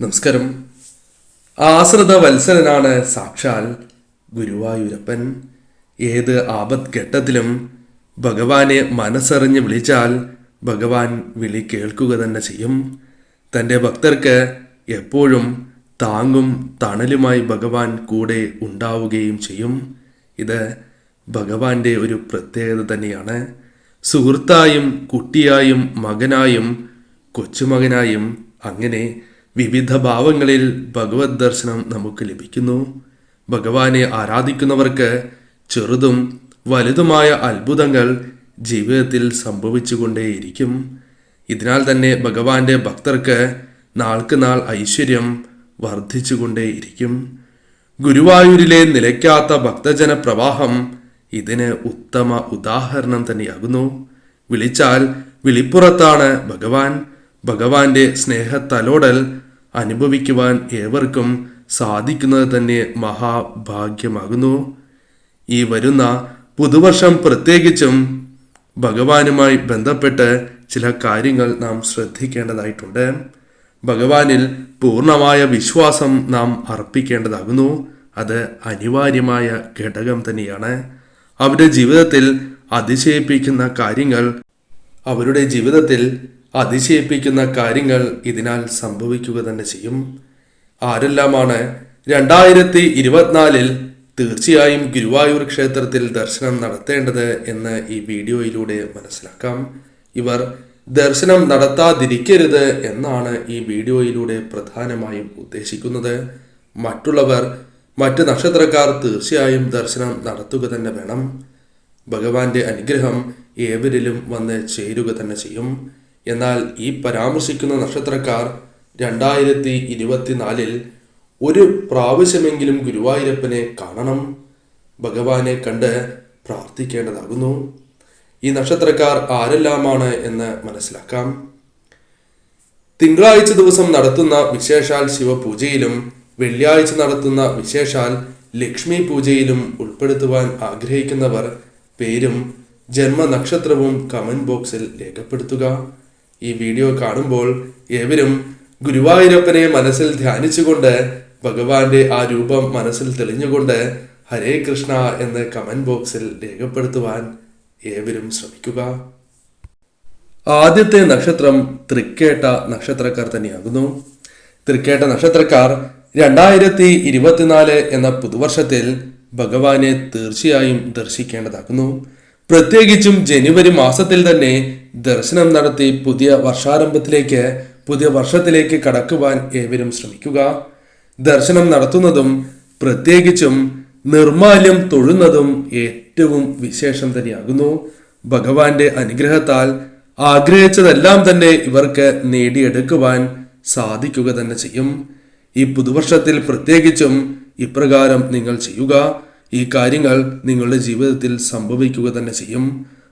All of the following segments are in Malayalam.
നമസ്കാരം. ആശ്രിത വത്സരനാണ് സാക്ഷാൽ ഗുരുവായൂരപ്പൻ. ഏത് ആപത് ഘട്ടത്തിലും ഭഗവാനെ മനസ്സറിഞ്ഞ് വിളിച്ചാൽ ഭഗവാൻ വിളി കേൾക്കുക തന്നെ ചെയ്യും. തന്റെ ഭക്തർക്ക് എപ്പോഴും താങ്ങും തണലുമായി ഭഗവാൻ കൂടെ ഉണ്ടാവുകയും ചെയ്യും. ഇത് ഭഗവാന്റെ ഒരു പ്രത്യേകത തന്നെയാണ്. സുഹൃത്തായും കുട്ടിയായും മകനായും കൊച്ചുമകനായും അങ്ങനെ വിവിധ ഭാവങ്ങളിൽ ഭഗവത് ദർശനം നമുക്ക് ലഭിക്കുന്നു. ഭഗവാനെ ആരാധിക്കുന്നവർക്ക് ചെറുതും വലുതുമായ അത്ഭുതങ്ങൾ ജീവിതത്തിൽ സംഭവിച്ചുകൊണ്ടേയിരിക്കും. ഇതിനാൽ തന്നെ ഭഗവാന്റെ ഭക്തർക്ക് നാൾക്ക് നാൾ ഐശ്വര്യം വർദ്ധിച്ചുകൊണ്ടേയിരിക്കും. ഗുരുവായൂരിലെ നിലയ്ക്കാത്ത ഭക്തജന പ്രവാഹം ഇതിന് ഉത്തമ ഉദാഹരണം തന്നെയാകുന്നു. വിളിച്ചാൽ വിളിപ്പുറത്താണ് ഭഗവാൻ. ഭഗവാന്റെ സ്നേഹത്തലോടൽ അനുഭവിക്കുവാൻ ഏവർക്കും സാധിക്കുന്നത് തന്നെ മഹാഭാഗ്യമാകുന്നു. ഈ വരുന്ന പുതുവർഷം പ്രത്യേകിച്ചും ഭഗവാനുമായി ബന്ധപ്പെട്ട് ചില കാര്യങ്ങൾ നാം ശ്രദ്ധിക്കേണ്ടതായിട്ടുണ്ട്. ഭഗവാനിൽ പൂർണമായ വിശ്വാസം നാം അർപ്പിക്കേണ്ടതാകുന്നു. അത് അനിവാര്യമായ ഘടകം തന്നെയാണ്. അവരുടെ ജീവിതത്തിൽ അതിശയിപ്പിക്കുന്ന കാര്യങ്ങൾ അവരുടെ ജീവിതത്തിൽ അതിശയിപ്പിക്കുന്ന കാര്യങ്ങൾ ഇതിനാൽ സംഭവിക്കുക തന്നെ ചെയ്യും. ആരെല്ലാമാണ് രണ്ടായിരത്തി ഇരുപത്തിനാലിൽ തീർച്ചയായും ഗുരുവായൂർ ക്ഷേത്രത്തിൽ ദർശനം നടത്തേണ്ടത് എന്ന് ഈ വീഡിയോയിലൂടെ മനസ്സിലാക്കാം. ഇവർ ദർശനം നടത്താതിരിക്കരുത് എന്നാണ് ഈ വീഡിയോയിലൂടെ പ്രധാനമായും ഉദ്ദേശിക്കുന്നത്. മറ്റുള്ളവർ മറ്റ് നക്ഷത്രക്കാർ തീർച്ചയായും ദർശനം നടത്തുക തന്നെ വേണം. ഭഗവാന്റെ അനുഗ്രഹം ഏവരിലും വന്ന് ചേരുക തന്നെ ചെയ്യും. എന്നാൽ ഈ പരാമർശിക്കുന്ന നക്ഷത്രക്കാർ രണ്ടായിരത്തി ഇരുപത്തിനാലിൽ ഒരു പ്രാവശ്യമെങ്കിലും ഗുരുവായൂരപ്പനെ കാണണം. ഭഗവാനെ കണ്ട് പ്രാർത്ഥിക്കേണ്ടതാകുന്നു. ഈ നക്ഷത്രക്കാർ ആരെല്ലാമാണ് എന്ന് മനസ്സിലാക്കാം. തിങ്കളാഴ്ച ദിവസം നടത്തുന്ന വിശേഷാൽ ശിവപൂജയിലും വെള്ളിയാഴ്ച നടത്തുന്ന വിശേഷാൽ ലക്ഷ്മി പൂജയിലും ഉൾപ്പെടുത്തുവാൻ ആഗ്രഹിക്കുന്നവർ പേരും ജന്മനക്ഷത്രവും കമന്റ് ബോക്സിൽ രേഖപ്പെടുത്തുക. ഈ വീഡിയോ കാണുമ്പോൾ ഏവരും ഗുരുവായൂരപ്പനെ മനസ്സിൽ ധ്യാനിച്ചുകൊണ്ട് ഭഗവാന്റെ ആ രൂപം മനസ്സിൽ തെളിഞ്ഞുകൊണ്ട് ഹരേ കൃഷ്ണ എന്ന് കമന്റ് ബോക്സിൽ രേഖപ്പെടുത്തുവാൻ ഏവരും ശ്രമിക്കുക. ആദ്യത്തെ നക്ഷത്രം തൃക്കേട്ട നക്ഷത്രക്കാർ തന്നെയാകുന്നു. തൃക്കേട്ട നക്ഷത്രക്കാർ രണ്ടായിരത്തി ഇരുപത്തിനാല് എന്ന പുതുവർഷത്തിൽ ഭഗവാനെ തീർച്ചയായും ദർശിക്കേണ്ടതാകുന്നു. പ്രത്യേകിച്ചും ജനുവരി മാസത്തിൽ തന്നെ ദർശനം നടത്തി പുതിയ വർഷാരംഭത്തിലേക്ക് പുതിയ വർഷത്തിലേക്ക് കടക്കുവാൻ ഏവരും ശ്രമിക്കുക. ദർശനം നടത്തുന്നതും പ്രത്യേകിച്ചും നിർമാല്യം തൊഴുന്നതും ഏറ്റവും വിശേഷം തന്നെയാകുന്നു. ഭഗവാന്റെ അനുഗ്രഹത്താൽ ആഗ്രഹിച്ചതെല്ലാം തന്നെ ഇവർക്ക് നേടിയെടുക്കുവാൻ സാധിക്കുക തന്നെ ചെയ്യും. ഈ പുതുവർഷത്തിൽ പ്രത്യേകിച്ചും ഇപ്രകാരം നിങ്ങൾ ചെയ്യുക. ഈ കാര്യങ്ങൾ നിങ്ങളുടെ ജീവിതത്തിൽ സംഭവിക്കുക തന്നെ ചെയ്യും.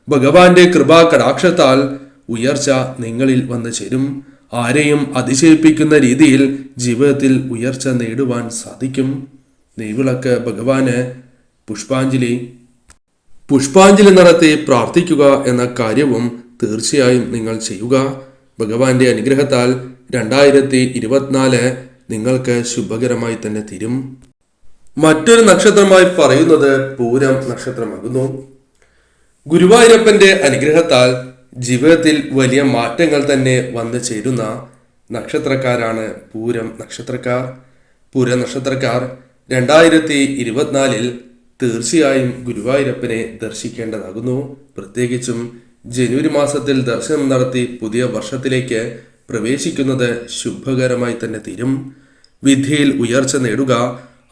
ഭഗവാന്റെ കൃപാ കടാക്ഷത്താൽ ഉയർച്ച നിങ്ങളിൽ വന്നു ചേരും. ആരെയും അതിശയിപ്പിക്കുന്ന രീതിയിൽ ജീവിതത്തിൽ ഉയർച്ച നേടുവാൻ സാധിക്കും. നെയ്വിളക്ക് ഭഗവാന് പുഷ്പാഞ്ജലി. പുഷ്പാഞ്ജലി നടത്തി പ്രാർത്ഥിക്കുക എന്ന കാര്യവും തീർച്ചയായും നിങ്ങൾ ചെയ്യുക. ഭഗവാന്റെ അനുഗ്രഹത്താൽ രണ്ടായിരത്തി ഇരുപത്തിനാല് നിങ്ങൾക്ക് ശുഭകരമായി തന്നെ തീരും. മറ്റൊരു നക്ഷത്രമായി പറയുന്നത് പൂരം നക്ഷത്രമാകുന്നു. ഗുരുവായൂരപ്പന്റെ അനുഗ്രഹത്താൽ ജീവിതത്തിൽ വലിയ മാറ്റങ്ങൾ തന്നെ വന്നു ചേരുന്ന നക്ഷത്രക്കാരാണ് പൂരം നക്ഷത്രക്കാർ. പൂരം നക്ഷത്രക്കാർ രണ്ടായിരത്തി ഇരുപത്തിനാലിൽ തീർച്ചയായും ഗുരുവായൂരപ്പനെ ദർശിക്കേണ്ടതാകുന്നു. പ്രത്യേകിച്ചും ജനുവരി മാസത്തിൽ ദർശനം നടത്തി പുതിയ വർഷത്തിലേക്ക് പ്രവേശിക്കുന്നത് ശുഭകരമായി തന്നെ തീരും. വിധിയിൽ ഉയർച്ച നേടുക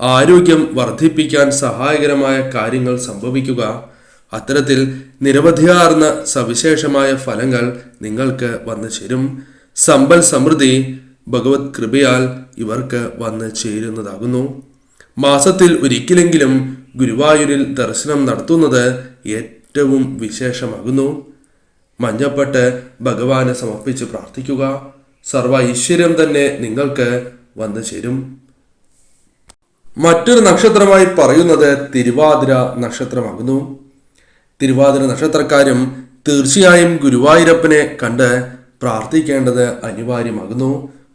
ആരോഗ്യം വർദ്ധിപ്പിക്കാൻ സഹായകരമായ കാര്യങ്ങൾ സംഭവിക്കുക. അത്തരത്തിൽ നിരവധിയാർന്ന സവിശേഷമായ ഫലങ്ങൾ നിങ്ങൾക്ക് വന്നു ചേരും. സമ്പൽ സമൃദ്ധി ഭഗവത് കൃപയാൽ ഇവർക്ക് വന്നു ചേരുന്നതാകുന്നു. മാസത്തിൽ ഒരിക്കലെങ്കിലും ഗുരുവായൂരിൽ ദർശനം നടത്തുന്നത് ഏറ്റവും വിശേഷമാകുന്നു. മഞ്ഞപ്പെട്ട് ഭഗവാനെ സമർപ്പിച്ച് പ്രാർത്ഥിക്കുക. സർവ ഐശ്വര്യം തന്നെ നിങ്ങൾക്ക് വന്നു ചേരും. മറ്റൊരു നക്ഷത്രമായി പറയുന്നത് തിരുവാതിര നക്ഷത്രമാകുന്നു. തിരുവാതിര നക്ഷത്രക്കാരും തീർച്ചയായും ഗുരുവായൂരപ്പനെ കണ്ട് പ്രാർത്ഥിക്കേണ്ടത് അനിവാര്യമാകുന്നു.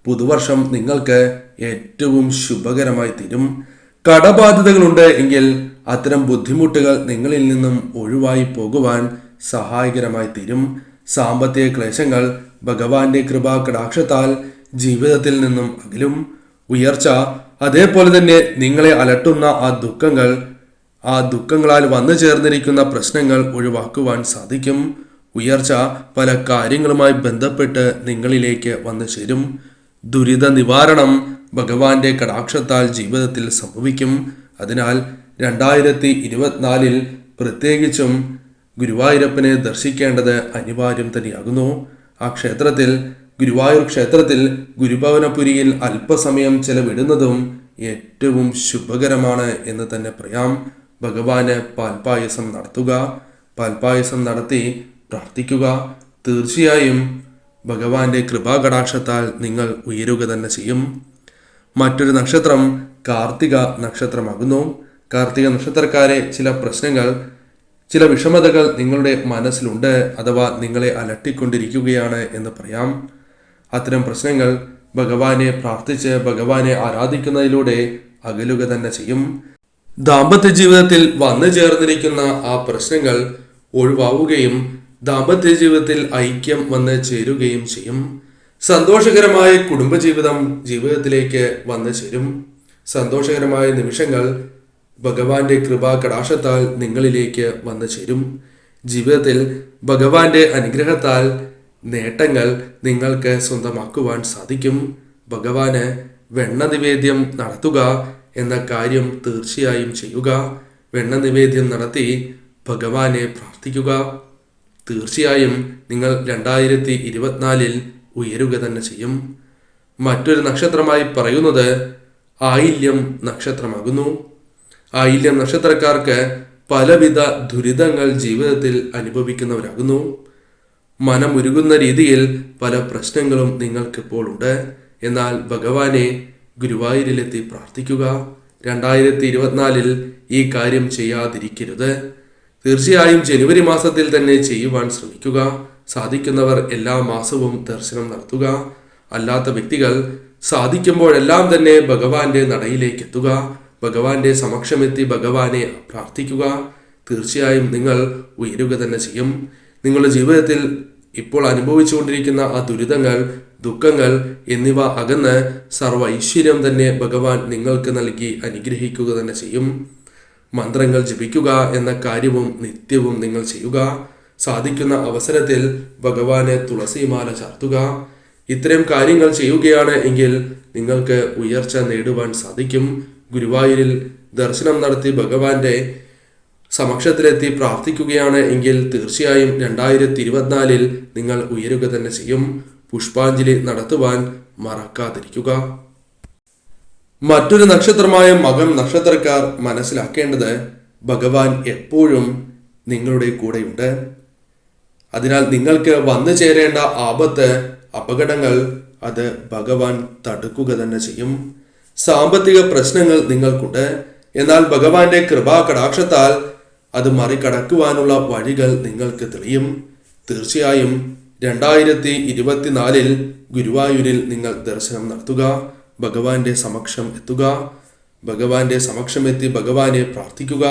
പുതുവർഷം നിങ്ങൾക്ക് ഏറ്റവും ശുഭകരമായി തീരും. കടബാധ്യതകളുണ്ട് എങ്കിൽ അത്തരം ബുദ്ധിമുട്ടുകൾ നിങ്ങളിൽ നിന്നും ഒഴിവായി പോകുവാൻ സഹായകരമായി തീരും. സാമ്പത്തിക ക്ലേശങ്ങൾ ഭഗവാന്റെ കൃപാ കടാക്ഷത്താൽ ജീവിതത്തിൽ നിന്നും അകലും. ഉയർച്ച അതേപോലെ തന്നെ നിങ്ങളെ അലട്ടുന്ന ആ ദുഃഖങ്ങൾ ആ ദുഃഖങ്ങളാൽ വന്നു ചേർന്നിരിക്കുന്ന പ്രശ്നങ്ങൾ ഒഴിവാക്കുവാൻ സാധിക്കും. ഉയർച്ച പല കാര്യങ്ങളുമായി ബന്ധപ്പെട്ട് നിങ്ങളിലേക്ക് വന്നു ചേരും. ദുരിത നിവാരണം ഭഗവാന്റെ കടാക്ഷത്താൽ ജീവിതത്തിൽ സംഭവിക്കും. അതിനാൽ രണ്ടായിരത്തി ഇരുപത്തിനാലിൽ പ്രത്യേകിച്ചും ഗുരുവായൂരപ്പനെ ദർശിക്കേണ്ടത് അനിവാര്യം തന്നെയാകുന്നു. ആ ക്ഷേത്രത്തിൽ ഗുരുവായൂർ ക്ഷേത്രത്തിൽ ഗുരുഭവനപുരിയിൽ അല്പസമയം ചെലവിടുന്നതും ഏറ്റവും ശുഭകരമാണ് എന്ന് തന്നെ പറയാം. ഭഗവാന് പാൽപായസം നടത്തുക പാൽപായസം നടത്തി പ്രാർത്ഥിക്കുക. തീർച്ചയായും ഭഗവാന്റെ കൃപാകടാക്ഷത്താൽ നിങ്ങൾ ഉയരുക തന്നെ ചെയ്യും. മറ്റൊരു നക്ഷത്രം കാർത്തിക നക്ഷത്രമാകുന്നു. കാർത്തിക നക്ഷത്രക്കാരെ ചില പ്രശ്നങ്ങൾ ചില വിഷമതകൾ നിങ്ങളുടെ മനസ്സിലുണ്ട്. അഥവാ നിങ്ങളെ അലട്ടിക്കൊണ്ടിരിക്കുകയാണ് എന്ന് പറയാം. അത്തരം പ്രശ്നങ്ങൾ ഭഗവാനെ പ്രാർത്ഥിച്ച് ഭഗവാനെ ആരാധിക്കുന്നതിലൂടെ അകലുക തന്നെ ചെയ്യും. ദാമ്പത്യ ജീവിതത്തിൽ വന്നു ചേർന്നിരിക്കുന്ന ആ പ്രശ്നങ്ങൾ ഒഴിവാവുകയും ദാമ്പത്യ ജീവിതത്തിൽ ഐക്യം വന്ന് ചേരുകയും ചെയ്യും. സന്തോഷകരമായ കുടുംബജീവിതം ജീവിതത്തിലേക്ക് വന്നു ചേരും. സന്തോഷകരമായ നിമിഷങ്ങൾ ഭഗവാന്റെ കൃപാ നിങ്ങളിലേക്ക് വന്നു ചേരും. ജീവിതത്തിൽ ഭഗവാന്റെ അനുഗ്രഹത്താൽ നേട്ടങ്ങൾ നിങ്ങൾക്ക് സ്വന്തമാക്കുവാൻ സാധിക്കും. ഭഗവാന് വെണ്ണ നിവേദ്യം നടത്തുക എന്ന കാര്യം തീർച്ചയായും ചെയ്യുക. വെണ്ണ നിവേദ്യം നടത്തി ഭഗവാനെ പ്രാർത്ഥിക്കുക. തീർച്ചയായും നിങ്ങൾ രണ്ടായിരത്തി ഇരുപത്തിനാലിൽ ഉയരുക തന്നെ ചെയ്യും. മറ്റൊരു നക്ഷത്രമായി പറയുന്നത് ആയില്യം നക്ഷത്രമാകുന്നു. ആയില്യം നക്ഷത്രക്കാർക്ക് പലവിധ ദുരിതങ്ങൾ ജീവിതത്തിൽ അനുഭവിക്കുന്നവരാകുന്നു. മനമുരുകുന്ന രീതിയിൽ പല പ്രശ്നങ്ങളും നിങ്ങൾക്കിപ്പോൾ ഉണ്ട്. എന്നാൽ ഭഗവാനെ ഗുരുവായൂരിലെത്തി പ്രാർത്ഥിക്കുക. രണ്ടായിരത്തി ഇരുപത്തിനാലിൽ ഈ കാര്യം ചെയ്യാതിരിക്കരുത്. തീർച്ചയായും ജനുവരി മാസത്തിൽ തന്നെ ചെയ്യുവാൻ ശ്രമിക്കുക. സാധിക്കുന്നവർ എല്ലാ മാസവും ദർശനം നടത്തുക. അല്ലാത്ത വ്യക്തികൾ സാധിക്കുമ്പോഴെല്ലാം തന്നെ ഭഗവാന്റെ നടയിലേക്ക് എത്തുക ഭഗവാന്റെ സമക്ഷമെത്തി ഭഗവാനെ പ്രാർത്ഥിക്കുക. തീർച്ചയായും നിങ്ങൾ ഉയരുക തന്നെ ചെയ്യും. നിങ്ങളുടെ ജീവിതത്തിൽ ഇപ്പോൾ അനുഭവിച്ചുകൊണ്ടിരിക്കുന്ന ആ ദുരിതങ്ങൾ ദുഃഖങ്ങൾ എന്നിവ അകന്ന് സർവ ഐശ്വര്യം തന്നെ ഭഗവാൻ നിങ്ങൾക്ക് നൽകി അനുഗ്രഹിക്കുക തന്നെ ചെയ്യും. മന്ത്രങ്ങൾ ജപിക്കുക എന്ന കാര്യവും നിത്യവും നിങ്ങൾ ചെയ്യുക. സാധിക്കുന്ന അവസരത്തിൽ ഭഗവാനെ തുളസിമാല ചാർത്തുക. ഇത്തരം കാര്യങ്ങൾ ചെയ്യുകയാണ് എങ്കിൽ നിങ്ങൾക്ക് ഉയർച്ച നേടുവാൻ സാധിക്കും. ഗുരുവായൂരിൽ ദർശനം നടത്തി ഭഗവാന്റെ സമക്ഷത്തിലെത്തി പ്രാർത്ഥിക്കുകയാണ് എങ്കിൽ തീർച്ചയായും രണ്ടായിരത്തി ഇരുപത്തിനാലിൽ നിങ്ങൾ ഉയരുക തന്നെ ചെയ്യും. പുഷ്പാഞ്ജലി നടത്തുവാൻ മറക്കാതിരിക്കുക. മറ്റൊരു നക്ഷത്രമായ മകം നക്ഷത്രക്കാർ മനസ്സിലാക്കേണ്ടത് ഭഗവാൻ എപ്പോഴും നിങ്ങളുടെ കൂടെയുണ്ട്. അതിനാൽ നിങ്ങൾക്ക് വന്നു ചേരേണ്ട ആപത്ത് അപകടങ്ങൾ അത് ഭഗവാൻ തടുക്കുക തന്നെ ചെയ്യും. സാമ്പത്തിക പ്രശ്നങ്ങൾ നിങ്ങൾക്കുണ്ട്. എന്നാൽ ഭഗവാന്റെ കൃപാ കടാക്ഷത്താൽ അത് മറികടക്കുവാനുള്ള വഴികൾ നിങ്ങൾക്ക് തെളിയും. തീർച്ചയായും രണ്ടായിരത്തി ഇരുപത്തിനാലിൽ ഗുരുവായൂരിൽ നിങ്ങൾ ദർശനം നടത്തുക ഭഗവാന്റെ സമക്ഷം എത്തുക. ഭഗവാന്റെ സമക്ഷമെത്തി ഭഗവാനെ പ്രാർത്ഥിക്കുക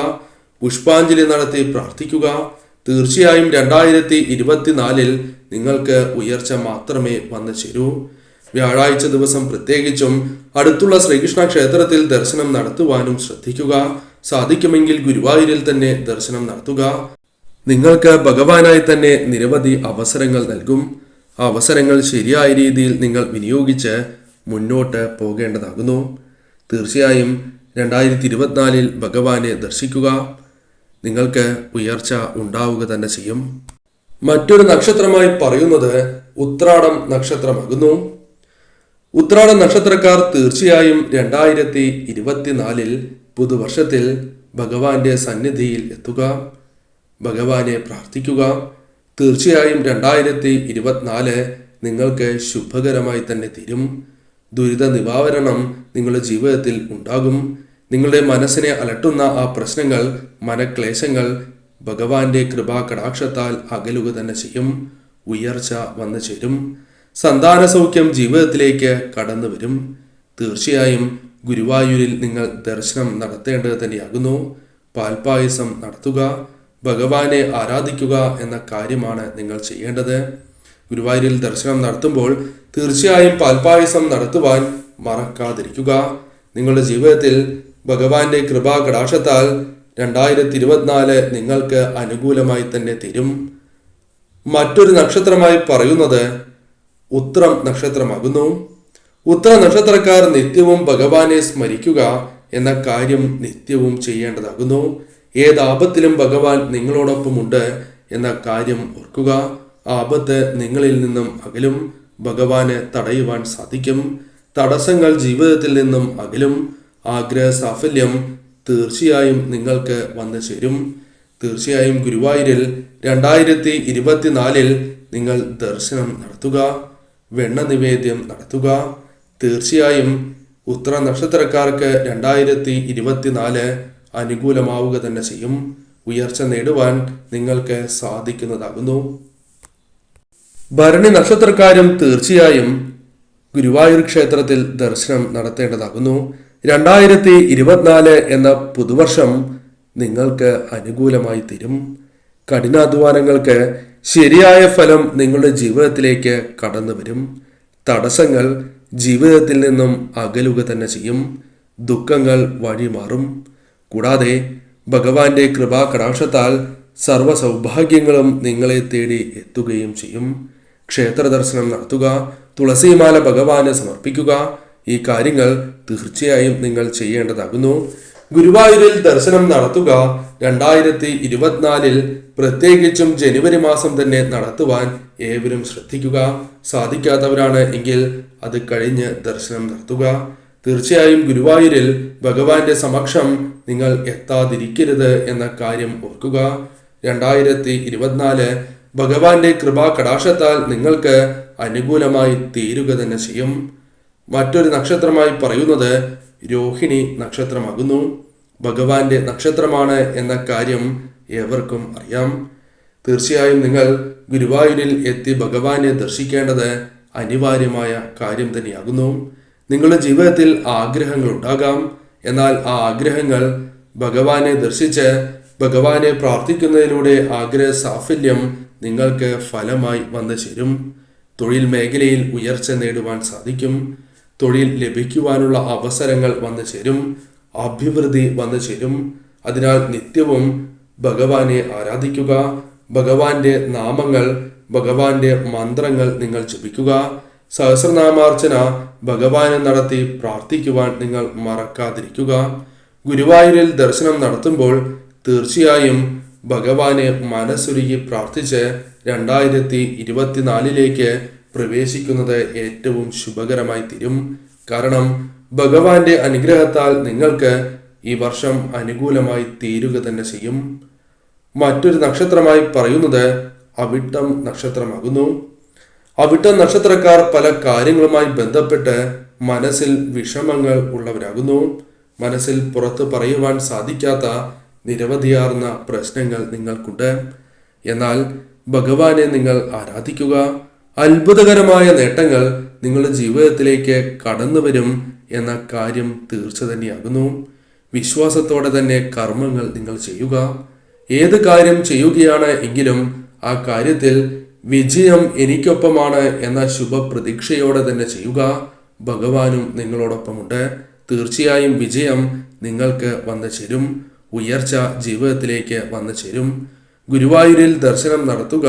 പുഷ്പാഞ്ജലി നടത്തി പ്രാർത്ഥിക്കുക. തീർച്ചയായും രണ്ടായിരത്തി ഇരുപത്തിനാലിൽ നിങ്ങൾക്ക് ഉയർച്ച മാത്രമേ വന്നു ചേരൂ. വ്യാഴാഴ്ച ദിവസം പ്രത്യേകിച്ചും അടുത്തുള്ള ശ്രീകൃഷ്ണ ക്ഷേത്രത്തിൽ ദർശനം നടത്തുവാനും ശ്രദ്ധിക്കുക. സാധിക്കുമെങ്കിൽ ഗുരുവായൂരിൽ തന്നെ ദർശനം നടത്തുക. നിങ്ങൾക്ക് ഭഗവാനായി തന്നെ നിരവധി അവസരങ്ങൾ നൽകും. ആ അവസരങ്ങൾ ശരിയായ രീതിയിൽ നിങ്ങൾ വിനിയോഗിച്ച് മുന്നോട്ട് പോകേണ്ടതാകുന്നു. തീർച്ചയായും രണ്ടായിരത്തി ഇരുപത്തിനാലിൽ ഭഗവാനെ ദർശിക്കുക. നിങ്ങൾക്ക് ഉയർച്ച ഉണ്ടാവുക തന്നെ ചെയ്യും. മറ്റൊരു നക്ഷത്രമായി പറയുന്നത് ഉത്രാടം നക്ഷത്രമാകുന്നു. ഉത്രാടം നക്ഷത്രക്കാർ തീർച്ചയായും രണ്ടായിരത്തി ഇരുപത്തിനാലിൽ പുതുവർഷത്തിൽ ഭഗവാന്റെ സന്നിധിയിൽ എത്തുക ഭഗവാനെ പ്രാർത്ഥിക്കുക. തീർച്ചയായും രണ്ടായിരത്തി ഇരുപത്തിനാല് നിങ്ങൾക്ക് ശുഭകരമായി തന്നെ തീരും. ദുരിത നിവാരണം നിങ്ങളുടെ ജീവിതത്തിൽ ഉണ്ടാകും. നിങ്ങളുടെ മനസ്സിനെ അലട്ടുന്ന ആ പ്രശ്നങ്ങൾ മനക്ലേശങ്ങൾ ഭഗവാന്റെ കൃപാ കടാക്ഷത്താൽ അകലുക തന്നെ ചെയ്യും. ഉയർച്ച വന്നു ചേരും. സന്താന സൗഖ്യം ജീവിതത്തിലേക്ക് കടന്നു വരും. തീർച്ചയായും ഗുരുവായൂരിൽ നിങ്ങൾ ദർശനം നടത്തേണ്ടത് തന്നെയാകുന്നു. പാൽപായസം നടത്തുക ഭഗവാനെ ആരാധിക്കുക എന്ന കാര്യമാണ് നിങ്ങൾ ചെയ്യേണ്ടത്. ഗുരുവായൂരിൽ ദർശനം നടത്തുമ്പോൾ തീർച്ചയായും പാൽപായസം നടത്തുവാൻ മറക്കാതിരിക്കുക. നിങ്ങളുടെ ജീവിതത്തിൽ ഭഗവാന്റെ കൃപാ കടാക്ഷത്താൽ രണ്ടായിരത്തി ഇരുപത്തിനാല് നിങ്ങൾക്ക് അനുകൂലമായി തന്നെ തീരും. മറ്റൊരു നക്ഷത്രമായി പറയുന്നത് ഉത്രം നക്ഷത്രമാകുന്നു. ഉത്തര നക്ഷത്രക്കാർ നിത്യവും ഭഗവാനെ സ്മരിക്കുക എന്ന കാര്യം നിത്യവും ചെയ്യേണ്ടതാകുന്നു. ഏത് ആപത്തിലും ഭഗവാൻ നിങ്ങളോടൊപ്പമുണ്ട് എന്ന കാര്യം ഓർക്കുക. ആപത്ത് നിങ്ങളിൽ നിന്നും അകലും ഭഗവാനെ തടയുവാൻ സാധിക്കും. തടസ്സങ്ങൾ ജീവിതത്തിൽ നിന്നും അകലും. ആഗ്രഹ സാഫല്യം തീർച്ചയായും നിങ്ങൾക്ക് വന്നു ചേരും. തീർച്ചയായും ഗുരുവായൂരിൽ രണ്ടായിരത്തി ഇരുപത്തിനാലിൽ നിങ്ങൾ ദർശനം നടത്തുക. വെണ്ണ നിവേദ്യം നടത്തുക. തീർച്ചയായും ഉത്ര നക്ഷത്രക്കാർക്ക് രണ്ടായിരത്തി ഇരുപത്തിനാല് അനുകൂലമാവുക തന്നെ ചെയ്യും. ഉയർച്ച നേടുവാൻ നിങ്ങൾക്ക് സാധിക്കുന്നതാകുന്നു. ഭരണി നക്ഷത്രക്കാരും തീർച്ചയായും ഗുരുവായൂർ ക്ഷേത്രത്തിൽ ദർശനം നടത്തേണ്ടതാകുന്നു. രണ്ടായിരത്തി ഇരുപത്തിനാല് എന്ന പുതുവർഷം നിങ്ങൾക്ക് അനുകൂലമായി തീരും. കഠിനാധ്വാനങ്ങൾക്ക് ശരിയായ ഫലം നിങ്ങളുടെ ജീവിതത്തിലേക്ക് കടന്നു വരും തടസ്സങ്ങൾ ജീവിതത്തിൽ നിന്നും അകലുക തന്നെ ചെയ്യും. ദുഃഖങ്ങൾ വഴിമാറും. കൂടാതെ ഭഗവാന്റെ കൃപാ കടാക്ഷത്താൽ സർവ സൗഭാഗ്യങ്ങളും നിങ്ങളെ തേടി എത്തുകയും ചെയ്യും. ക്ഷേത്ര ദർശനം നടത്തുക തുളസിമാല ഭഗവാന് സമർപ്പിക്കുക ഈ കാര്യങ്ങൾ തീർച്ചയായും നിങ്ങൾ ചെയ്യേണ്ടതാകുന്നു. ഗുരുവായൂരിൽ ദർശനം നടത്തുക രണ്ടായിരത്തി ഇരുപത്തിനാലിൽ പ്രത്യേകിച്ചും ജനുവരി മാസം തന്നെ നടത്തുവാൻ ഏവരും ശ്രദ്ധിക്കുക. സാധിക്കാത്തവരാണ് എങ്കിൽ അത് കഴിഞ്ഞ് ദർശനം നടത്തുക തീർച്ചയായും ഗുരുവായൂരിൽ ഭഗവാന്റെ സമക്ഷം നിങ്ങൾ എത്താതിരിക്കരുത് എന്ന കാര്യം ഓർക്കുക. രണ്ടായിരത്തി ഇരുപത്തിനാല് ഭഗവാന്റെ കൃപാ കടാക്ഷത്താൽ നിങ്ങൾക്ക് അനുകൂലമായി തീരുക തന്നെ ചെയ്യും. മറ്റൊരു നക്ഷത്രമായി പറയുന്നത് രോഹിണി നക്ഷത്രമാകുന്നു. ഭഗവാന്റെ നക്ഷത്രമാണ് എന്ന കാര്യം ഏവർക്കും അറിയാം. തീർച്ചയായും നിങ്ങൾ ഗുരുവായൂരിൽ എത്തി ഭഗവാനെ ദർശിക്കേണ്ടത് അനിവാര്യമായ കാര്യം തന്നെയാകുന്നു. നിങ്ങളുടെ ജീവിതത്തിൽ ആഗ്രഹങ്ങൾ ഉണ്ടാകാം. എന്നാൽ ആ ആഗ്രഹങ്ങൾ ഭഗവാനെ ദർശിച്ച് ഭഗവാനെ പ്രാർത്ഥിക്കുന്നതിലൂടെ ആഗ്രഹ സാഫല്യം നിങ്ങൾക്ക് ഫലമായി വന്നു ചേരും. തൊഴിൽ മേഖലയിൽ ഉയർച്ച നേടുവാൻ സാധിക്കും. തൊഴിൽ ലഭിക്കുവാനുള്ള അവസരങ്ങൾ വന്നു ചേരും. അഭിവൃദ്ധി വന്നു ചേരും. അതിനാൽ നിത്യവും ഭഗവാനെ ആരാധിക്കുക. ഭഗവാന്റെ നാമങ്ങൾ ഭഗവാന്റെ മന്ത്രങ്ങൾ നിങ്ങൾ ജപിക്കുക. സഹസ്രനാമാർച്ചന ഭഗവാനെ നടത്തി പ്രാർത്ഥിക്കുവാൻ നിങ്ങൾ മറക്കാതിരിക്കുക. ഗുരുവായൂരിൽ ദർശനം നടത്തുമ്പോൾ തീർച്ചയായും ഭഗവാനെ മനസ്സുരുകി പ്രാർത്ഥിച്ച് രണ്ടായിരത്തി ഇരുപത്തിനാലിലേക്ക് പ്രവേശിക്കുന്നത് ഏറ്റവും ശുഭകരമായി തീരും. കാരണം ഭഗവാന്റെ അനുഗ്രഹത്താൽ നിങ്ങൾക്ക് ഈ വർഷം അനുകൂലമായി തീരുക തന്നെ ചെയ്യും. മറ്റൊരു നക്ഷത്രമായി പറയുന്നത് അവിട്ടം നക്ഷത്രമാകുന്നു. അവിട്ടം നക്ഷത്രക്കാർ പല കാര്യങ്ങളുമായി ബന്ധപ്പെട്ട് മനസ്സിൽ വിഷമങ്ങൾ ഉള്ളവരാകുന്നു. മനസ്സിൽ പുറത്ത് പറയുവാൻ സാധിക്കാത്ത നിരവധിയാർന്ന പ്രശ്നങ്ങൾ നിങ്ങൾക്കുണ്ട്. എന്നാൽ ഭഗവാനെ നിങ്ങൾ ആരാധിക്കുക. അത്ഭുതകരമായ നേട്ടങ്ങൾ നിങ്ങളുടെ ജീവിതത്തിലേക്ക് കടന്നു വരും എന്ന കാര്യം തീർച്ച തന്നെയാകുന്നു വിശ്വാസത്തോടെ തന്നെ കർമ്മങ്ങൾ നിങ്ങൾ ചെയ്യുക. ഏത് കാര്യം ചെയ്യുകയാണ് എങ്കിലും ആ കാര്യത്തിൽ വിജയം എനിക്കൊപ്പമാണ് എന്ന ശുഭപ്രതീക്ഷയോടെ തന്നെ ചെയ്യുക. ഭഗവാനും നിങ്ങളോടൊപ്പമുണ്ട്. തീർച്ചയായും വിജയം നിങ്ങൾക്ക് വന്നു ചേരും. ഉയർച്ച ജീവിതത്തിലേക്ക് വന്നു ചേരും. ഗുരുവായൂരിൽ ദർശനം നടത്തുക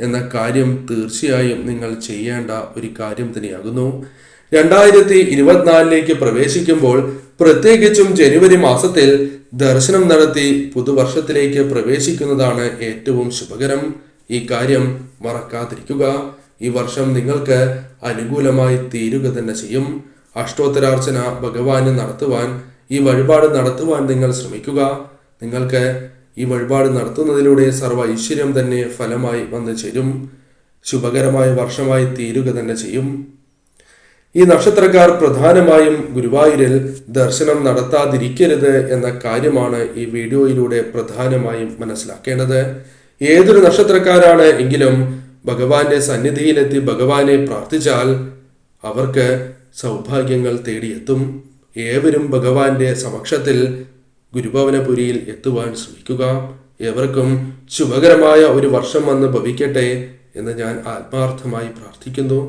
എന്ന കാര്യം തീർച്ചയായും നിങ്ങൾ ചെയ്യേണ്ട ഒരു കാര്യം തന്നെയാകുന്നു. രണ്ടായിരത്തി ഇരുപത്തിനാലിലേക്ക് പ്രവേശിക്കുമ്പോൾ പ്രത്യേകിച്ചും ജനുവരി മാസത്തിൽ ദർശനം നടത്തി പുതുവർഷത്തിലേക്ക് പ്രവേശിക്കുന്നതാണ് ഏറ്റവും ശുഭകരം. ഈ കാര്യം മറക്കാതിരിക്കുക. ഈ വർഷം നിങ്ങൾക്ക് അനുകൂലമായി തീരുക തന്നെ ചെയ്യും. അഷ്ടോത്തരാർച്ചന ഭഗവാന് നടത്തുവാൻ ഈ വഴിപാട് നടത്തുവാൻ നിങ്ങൾ ശ്രമിക്കുക. നിങ്ങൾക്ക് ഈ വഴിപാട് നടത്തുന്നതിലൂടെ സർവ ഐശ്വര്യം തന്നെ ഫലമായി വന്നു ചേരും. ശുഭകരമായ വർഷമായി തീരുക തന്നെ ചെയ്യും. ഈ നക്ഷത്രക്കാർ പ്രധാനമായും ഗുരുവായൂരിൽ ദർശനം നടത്താതിരിക്കരുത് എന്ന കാര്യമാണ് ഈ വീഡിയോയിലൂടെ പ്രധാനമായും മനസ്സിലാക്കേണ്ടത്. ഏതൊരു നക്ഷത്രക്കാരാണ് എങ്കിലും ഭഗവാന്റെ സന്നിധിയിലെത്തി ഭഗവാനെ പ്രാർത്ഥിച്ചാൽ അവർക്ക് സൗഭാഗ്യങ്ങൾ തേടിയെത്തും. ഏവരും ഭഗവാന്റെ സമക്ഷത്തിൽ ഗുരുഭവനപുരിയിൽ എത്തുവാൻ ശ്രമിക്കുക. ഏവർക്കും ശുഭകരമായ ഒരു വർഷം വന്ന് ഭവിക്കട്ടെ എന്ന് ഞാൻ ആത്മാർത്ഥമായി പ്രാർത്ഥിക്കുന്നു.